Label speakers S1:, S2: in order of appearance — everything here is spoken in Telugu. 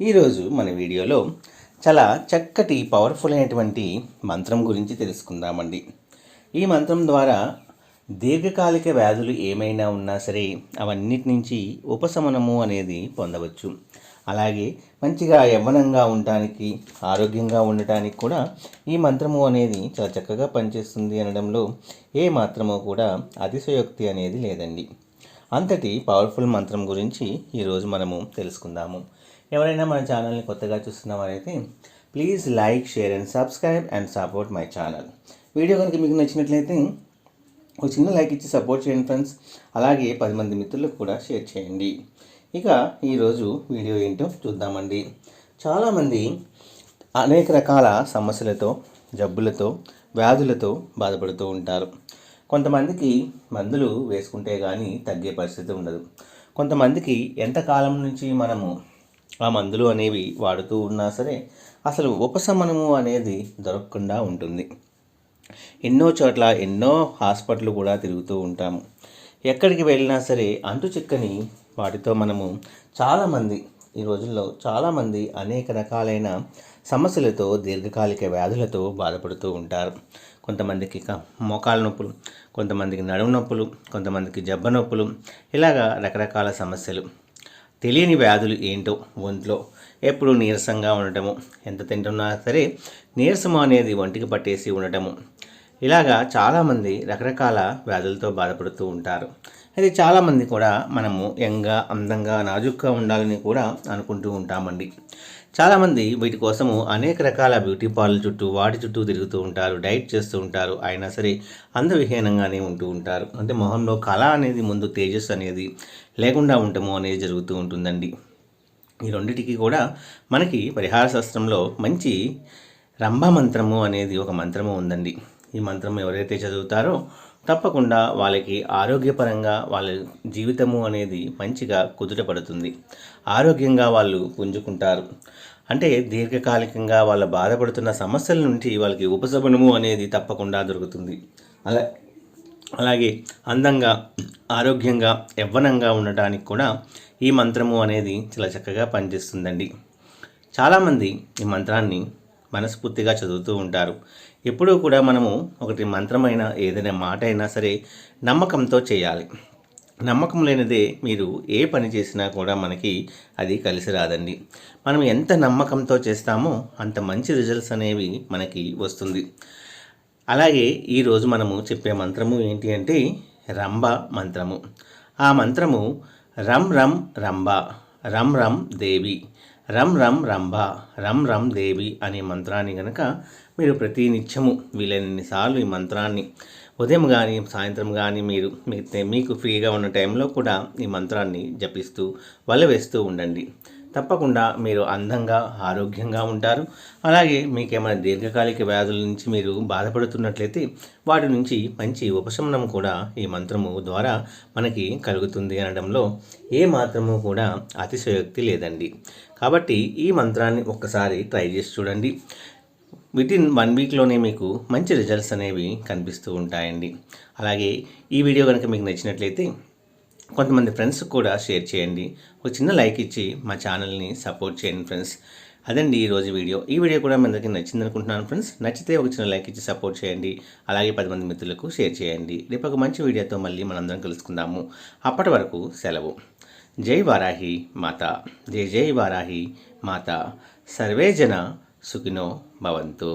S1: ఈరోజు మన వీడియోలో చాలా చక్కటి పవర్ఫుల్ అయినటువంటి మంత్రం గురించి తెలుసుకుందామండి. ఈ మంత్రం ద్వారా దీర్ఘకాలిక వ్యాధులు ఏమైనా ఉన్నా సరే అవన్నిటి నుంచి ఉపశమనము అనేది పొందవచ్చు. అలాగే మంచిగా యవ్వనంగా ఉండటానికి ఆరోగ్యంగా ఉండటానికి కూడా ఈ మంత్రము అనేది చాలా చక్కగా పనిచేస్తుంది అనడంలో ఏ మాత్రమో కూడా అతిశయోక్తి అనేది లేదండి. అంతటి పవర్ఫుల్ మంత్రం గురించి ఈరోజు మనము తెలుసుకుందాము. ఎవరైనా మన ఛానల్ని కొత్తగా చూస్తున్నవారైతే please like share and subscribe and support my channel. Video కనుక మీకు నచ్చినట్లయితే ఒక చిన్న లైక్ ఇచ్చి సపోర్ట్ చేయండి ఫ్రెండ్స్. అలాగే పది మంది మిత్రులకు కూడా షేర్ చేయండి. ఇక ఈరోజు వీడియో ఏంటో చూద్దామండి. చాలామంది అనేక రకాల సమస్యలతో జబ్బులతో వ్యాధులతో బాధపడుతూ ఉంటారు. కొంతమందికి మందులు వేసుకుంటే కానీ తగ్గే పరిస్థితి ఉండదు. కొంతమందికి ఎంతకాలం నుంచి మనము ఆ మందులు అనేవి వాడుతూ ఉన్నా సరే అసలు ఉపశమనము అనేది దొరకకుండా ఉంటుంది. ఎన్నో చోట్ల ఎన్నో హాస్పిటల్ కూడా తిరుగుతూ ఉంటాము. ఎక్కడికి వెళ్ళినా సరే అంటు చిక్కని వాటితో మనము చాలామంది ఈ రోజుల్లో చాలామంది అనేక రకాలైన సమస్యలతో దీర్ఘకాలిక వ్యాధులతో బాధపడుతూ ఉంటారు. కొంతమందికి క- మోకాల నొప్పులు కొంతమందికి నడుము నొప్పులు కొంతమందికి జబ్బ నొప్పులు ఇలాగా రకరకాల సమస్యలు. తెలియని వ్యాధులు ఏంటో ఒంట్లో ఎప్పుడు నీరసంగా ఉండటము ఎంత తింటున్నా సరే నీరసము అనేది ఒంటికి పట్టేసి ఉండటము ఇలాగా చాలామంది రకరకాల వ్యాధులతో బాధపడుతూ ఉంటారు. అయితే చాలామంది కూడా మనము యంగా అందంగా నాజుగ్గా ఉండాలని కూడా అనుకుంటూ ఉంటామండి. చాలామంది వీటి కోసము అనేక రకాల బ్యూటీ పార్లర్ చుట్టూ వాటి చుట్టూ తిరుగుతూ ఉంటారు డైట్ చేస్తూ ఉంటారు. అయినా సరే అందవిహీనంగానే ఉంటూ ఉంటారు. అంటే మొహంలో కళ అనేది ముందు తేజస్సు అనేది లేకుండా ఉండటము అనేది జరుగుతూ ఉంటుందండి. ఈ రెండిటికి కూడా మనకి పరిహార శాస్త్రంలో మంచి రంభ మంత్రము అనేది ఒక మంత్రము ఉందండి. ఈ మంత్రం ఎవరైతే చదువుతారో తప్పకుండా వాళ్ళకి ఆరోగ్యపరంగా వాళ్ళ జీవితము అనేది మంచిగా కుదుటపడుతుంది. ఆరోగ్యంగా వాళ్ళు పుంజుకుంటారు. అంటే దీర్ఘకాలికంగా వాళ్ళ బాధపడుతున్న సమస్యల నుండి వాళ్ళకి ఉపశమనము అనేది తప్పకుండా దొరుకుతుంది. అలా అలాగే అందంగా ఆరోగ్యంగా యవ్వనంగా ఉండటానికి కూడా ఈ మంత్రము అనేది చాలా చక్కగా పనిచేస్తుందండి. చాలామంది ఈ మంత్రాన్ని మనస్ఫూర్తిగా చదువుతూ ఉంటారు. ఎప్పుడూ కూడా మనము ఒకటి మంత్రమైన ఏదైనా మాట అయినా సరే నమ్మకంతో చేయాలి. నమ్మకం లేనిదే మీరు ఏ పని చేసినా కూడా మనకి అది కలిసి రాదండి. మనం ఎంత నమ్మకంతో చేస్తామో అంత మంచి రిజల్ట్స్ అనేవి మనకి వస్తుంది. అలాగే ఈరోజు మనము చెప్పే మంత్రము ఏంటి అంటే రంభ మంత్రము. ఆ మంత్రము రం రం రంభ రం రం దేవి. రం రం రంభ రం రం దేవి అనే మంత్రాన్ని గనక మీరు ప్రతి నిత్యము వీలైనన్నిసార్లు ఈ మంత్రాన్ని ఉదయం కానీ సాయంత్రం కానీ మీరు మీకు మీకు ఫ్రీగా ఉన్న టైంలో కూడా ఈ మంత్రాన్ని జపిస్తూ వలవేస్తూ వేస్తూ ఉండండి. తప్పకుండా మీరు అందంగా ఆరోగ్యంగా ఉంటారు. అలాగే మీకేమైనా దీర్ఘకాలిక వ్యాధుల నుంచి మీరు బాధపడుతున్నట్లయితే వాటి నుంచి మంచి ఉపశమనం కూడా ఈ మంత్రము ద్వారా మనకి కలుగుతుంది అనడంలో ఏ మాత్రము కూడా అతిశయోక్తి లేదండి. కాబట్టి ఈ మంత్రాన్ని ఒక్కసారి ట్రై చేసి చూడండి. వితిన్ వన్ వీక్లోనే మీకు మంచి రిజల్ట్స్ అనేవి కనిపిస్తూ ఉంటాయండి. అలాగే ఈ వీడియో కనుక మీకు నచ్చినట్లయితే కొంతమంది ఫ్రెండ్స్ కూడా షేర్ చేయండి. ఒక చిన్న లైక్ ఇచ్చి మా ఛానల్ని సపోర్ట్ చేయండి ఫ్రెండ్స్ అదండి ఈరోజు వీడియో ఈ వీడియో కూడా మీ అందరికీ నచ్చింది అనుకుంటున్నాను ఫ్రెండ్స్ నచ్చితే ఒక చిన్న లైక్ ఇచ్చి సపోర్ట్ చేయండి. అలాగే పది మంది మిత్రులకు షేర్ చేయండి. రేపు ఒక మంచి వీడియోతో మళ్ళీ మనందరం కలుసుకుందాము. అప్పటి వరకు సెలవు. జై వారాహి మాత. జై జై వారాహి మాత. సర్వే జన సుఖినో భవంతు.